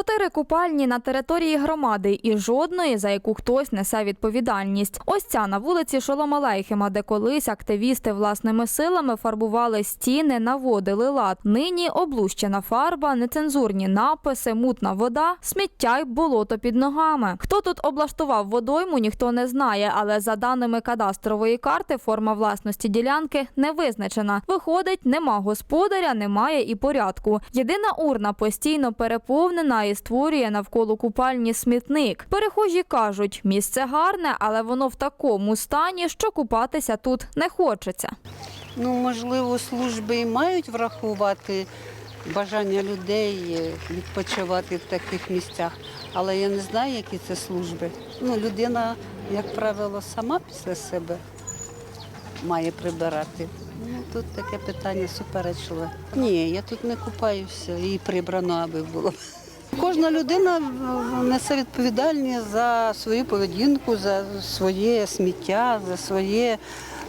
Чотири купальні на території громади і жодної, за яку хтось несе відповідальність. Ось ця на вулиці Шоломалейхема, де колись активісти власними силами фарбували стіни, наводили лад. Нині облущена фарба, нецензурні написи, мутна вода, сміття й болото під ногами. Хто тут облаштував водойму, ніхто не знає, але за даними кадастрової карти, форма власності ділянки не визначена. Виходить, нема господаря, немає і порядку. Єдина урна постійно переповнена і створює навколо купальні смітник. Перехожі кажуть, місце гарне, але воно в такому стані, що купатися тут не хочеться. Ну, можливо, служби і мають врахувати бажання людей відпочивати в таких місцях, але я не знаю, які це служби. Ну, людина, як правило, сама після себе має прибирати. Ну, тут таке питання суперечливе. Ні, я тут не купаюся і прибрано, аби було. Кожна людина несе відповідальність за свою поведінку, за своє сміття, за своє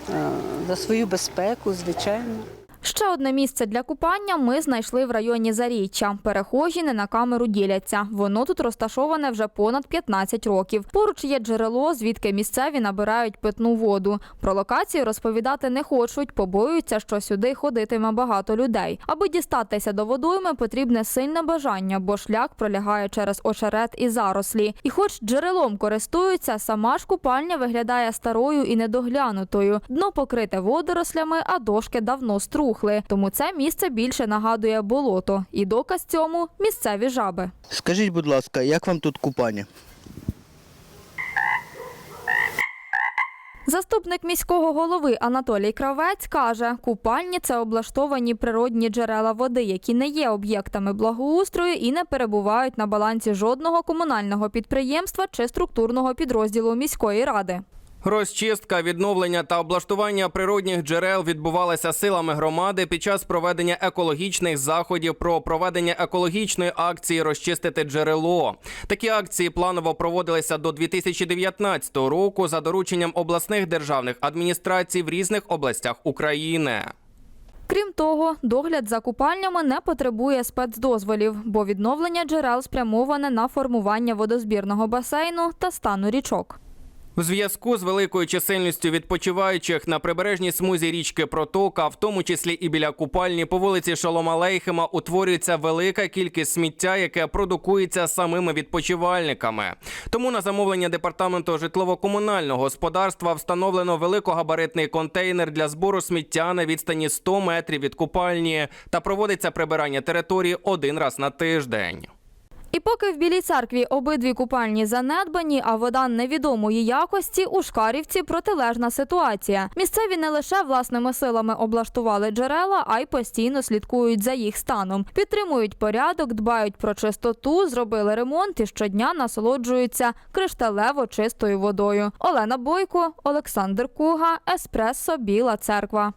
е, за свою безпеку, звичайно. Ще одне місце для купання ми знайшли в районі Заріччя. Перехожі не на камеру діляться. Воно тут розташоване вже понад 15 років. Поруч є джерело, звідки місцеві набирають питну воду. Про локацію розповідати не хочуть, побоюються, що сюди ходитиме багато людей. Аби дістатися до водойми, потрібне сильне бажання, бо шлях пролягає через очерет і зарослі. І хоч джерелом користуються, сама ж купальня виглядає старою і недоглянутою. Дно покрите водорослями, а дошки давно струхли. Тому це місце більше нагадує болото. І доказ цьому місцеві жаби. Скажіть, будь ласка, як вам тут купання? Заступник міського голови Анатолій Кравець каже, купальні це облаштовані природні джерела води, які не є об'єктами благоустрою і не перебувають на балансі жодного комунального підприємства чи структурного підрозділу міської ради. Розчистка, відновлення та облаштування природних джерел відбувалися силами громади під час проведення екологічних заходів про проведення екологічної акції Розчистити джерело. Такі акції планово проводилися до 2019 року за дорученням обласних державних адміністрацій в різних областях України. Крім того, догляд за купальнями не потребує спецдозволів, бо відновлення джерел спрямоване на формування водозбірного басейну та стану річок. У зв'язку з великою чисельністю відпочиваючих на прибережній смузі річки Протока, в тому числі і біля купальні по вулиці Шолома Лейхема, утворюється велика кількість сміття, яке продукується самими відпочивальниками. Тому на замовлення департаменту житлово-комунального господарства встановлено великогабаритний контейнер для збору сміття на відстані 100 метрів від купальні та проводиться прибирання території один раз на тиждень. І поки в Білій церкві обидві купальні занедбані, а вода невідомої якості, у Шкарівці протилежна ситуація. Місцеві не лише власними силами облаштували джерела, а й постійно слідкують за їх станом. Підтримують порядок, дбають про чистоту, зробили ремонт і щодня насолоджуються кришталево чистою водою. Олена Бойко, Олександр Куга, Еспресо, Біла Церква.